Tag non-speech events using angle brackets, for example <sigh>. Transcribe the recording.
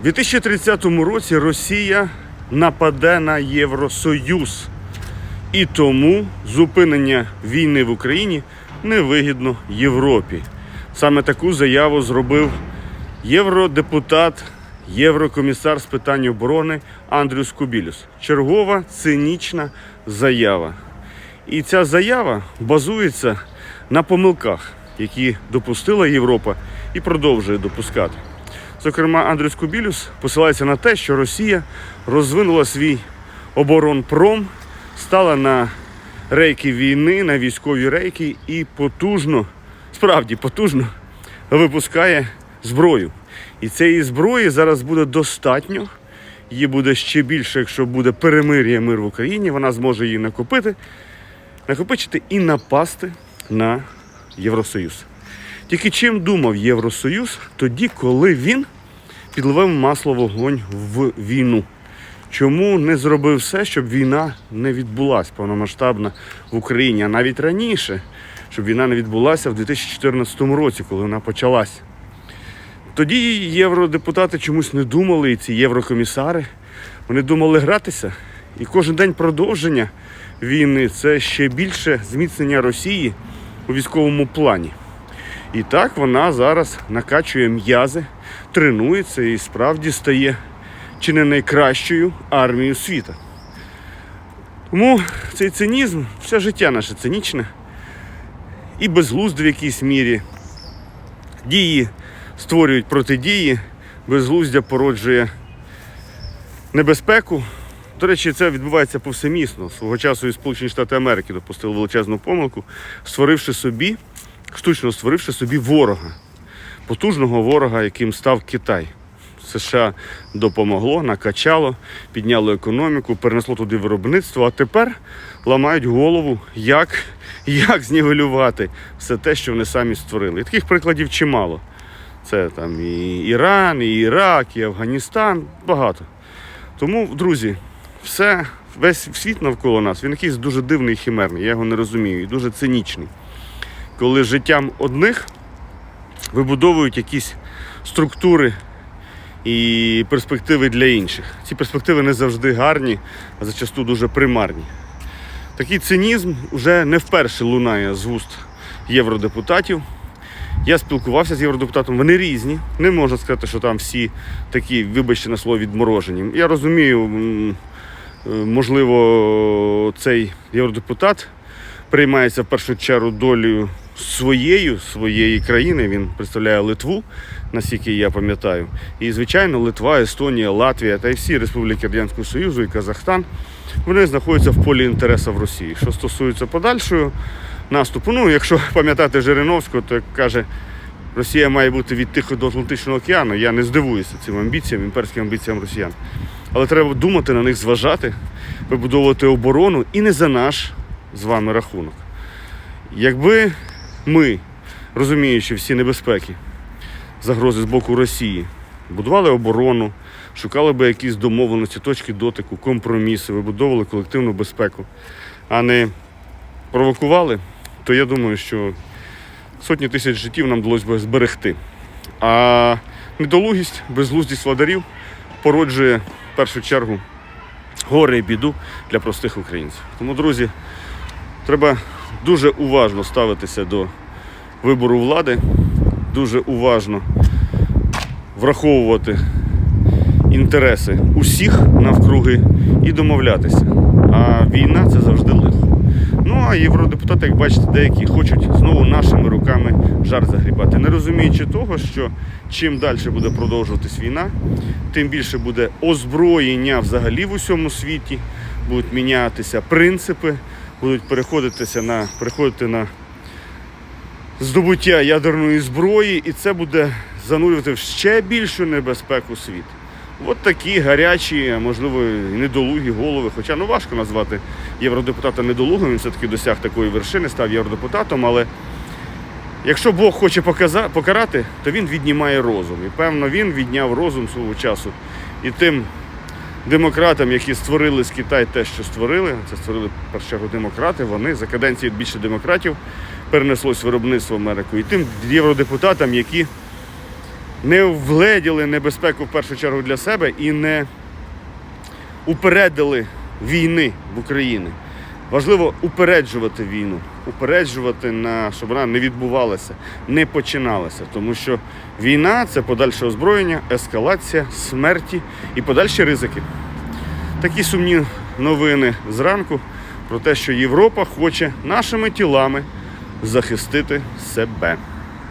У 2030 році Росія нападе на Євросоюз. І тому зупинення війни в Україні невигідно Європі. Саме таку заяву зробив євродепутат, єврокомісар з питань оборони Андрюс Кубілюс. Чергова цинічна заява. І ця заява базується на помилках, які допустила Європа і продовжує допускати. Зокрема, Андрюс Кубілюс посилається на те, що Росія розвинула свій оборонпром, стала на рейки війни, на військові рейки і потужно, справді потужно випускає зброю. І цієї зброї зараз буде достатньо. Її буде ще більше, якщо буде перемир'я мир в Україні. Вона зможе її накопити, накопичити і напасти на Євросоюз. Тільки чим думав Євросоюз тоді, коли він підливав масло вогонь в війну? Чому не зробив все, щоб війна не відбулася повномасштабна в Україні, а навіть раніше, щоб війна не відбулася в 2014 році, коли вона почалась? Тоді євродепутати чомусь не думали, і ці єврокомісари, вони думали гратися. І кожен день продовження війни це ще більше зміцнення Росії у військовому плані. І так вона зараз накачує м'язи, тренується і справді стає чи не найкращою армією світу. Тому цей цинізм, все життя наше цинічне і безглуздо в якійсь мірі. Дії створюють протидії, безглуздя породжує небезпеку. До речі, це відбувається повсемісно. Свого часу і Сполучені Штати Америки допустили величезну помилку, створивши собі, штучно створивши собі ворога, потужного ворога, яким став Китай. США допомогло, накачало, підняло економіку, перенесло туди виробництво, а тепер ламають голову, як, як знівелювати все те, що вони самі створили. І таких прикладів чимало. Це там і Іран, і Ірак, і Афганістан, багато. Тому, друзі, все, весь світ навколо нас, він якийсь дуже дивний і химерний, я його не розумію, і дуже цинічний. Коли життям одних вибудовують якісь структури і перспективи для інших. Ці перспективи не завжди гарні, а зачасту дуже примарні. Такий цинізм вже не вперше лунає з вуст євродепутатів. Я спілкувався з євродепутатом, вони різні. Не можна сказати, що там всі такі, вибачте на слово, відморожені. Я розумію, е, можливо, цей євродепутат приймається в першу чергу долею своєю, своєї країни. Він представляє Литву, наскільки я пам'ятаю. І, звичайно, Литва, Естонія, Латвія та й всі республіки Радянського Союзу і Казахстан вони знаходяться в полі інтересів Росії. Що стосується подальшого наступу, ну, якщо <laughs> пам'ятати Жириновського, то як каже, Росія має бути від Тихого до Атлантичного океану. Я не здивуюся цим амбіціям, імперським амбіціям росіян. Але треба думати на них, зважати, вибудовувати оборону і не за наш з вами рахунок. Якби ми, розуміючи всі небезпеки, загрози з боку Росії, будували оборону, шукали би якісь домовленості, точки дотику, компроміси, вибудовували колективну безпеку, а не провокували, то я думаю, що сотні тисяч життів нам вдалося би зберегти. А недолугість, безглуздість владарів породжує в першу чергу горе і біду для простих українців. Тому, друзі, треба дуже уважно ставитися до вибору влади, дуже уважно враховувати інтереси усіх навкруги і домовлятися. А війна це завжди лихо. Ну а євродепутати, як бачите, деякі хочуть знову нашими руками жар загрібати, не розуміючи того, що чим далі буде продовжуватись війна, тим більше буде озброєння взагалі в усьому світі, будуть мінятися принципи, будуть переходитися на переходити на здобуття ядерної зброї, і це буде занурювати в ще більшу небезпеку світ. От такі гарячі, можливо, недолугі голови. Хоча ну важко назвати євродепутата недолугим, він все-таки досяг такої вершини, став євродепутатом. Але якщо Бог хоче покарати, то він віднімає розум. І певно, він відняв розум свого часу. І тим демократам, які створили з Китай те, що створили, це створили в першу чергу демократи, вони за каденції більше демократів перенеслось виробництво в Америку. І тим євродепутатам, які не вгледіли небезпеку в першу чергу для себе і не упередили війни в Україні. Важливо упереджувати війну, упереджувати на щоб вона не відбувалася, не починалася. Тому що війна це подальше озброєння, ескалація, смерті і подальші ризики. Такі сумні новини зранку про те, що Європа хоче нашими тілами захистити себе.